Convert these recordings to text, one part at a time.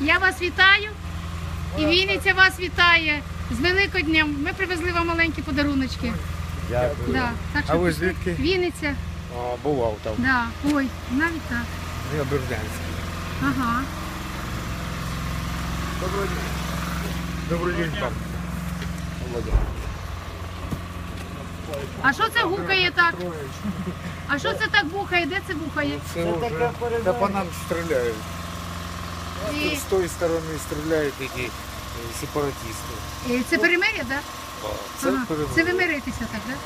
Я вас вітаю. І Вінниця вас вітає. З Великоднем. Ми привезли вам маленькі подаруночки. Дякую. Да. Так А ви звідки? Вінниця. А, бував там. Да. Ой, навіть так. Я Бердянський. Ага. Добрий день. Добрий день, пан. Володя. А що це гукає так? А що це так бухає? Де це бухає? Це вже та по нам стріляють. І, З тої сторони стріляють такі е, сепаратисти. і це перемир'я, так? А, Це, Ага. Це ви миритеся так, так?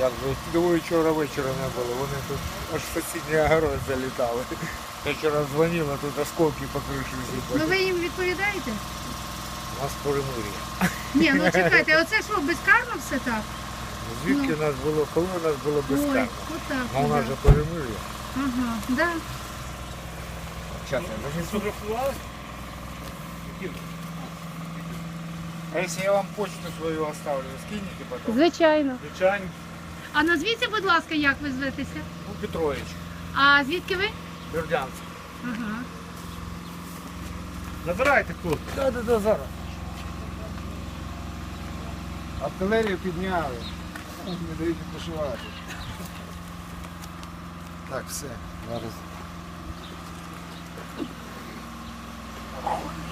Як же двоє вчора вечора не було, вони тут аж в сусідній огород залітали. Я вчора дзвонила, тут осколки по криші Ну ви їм відповідаєте? У нас перемир'я. Ні, ну чекайте, а оце що, безкарно все так? Звідки Ну. нас було, коли у нас було Ой, безкарно? отак. А у нас же перемир'я. Ага, да. Сейчас я даже сфотографували. А если я вам почту свою оставлю, скинете потом? Звичайно. Звичайно. А назвіться, будь ласка, як ви зветеся? Ну, Петрович, А звідки ви? Бердянськ. Ага. Забирайте хлопці. Да, да, да, зараз. Артилерію підняли. Не дають відпочивати. Так, все. Зараз. Oh.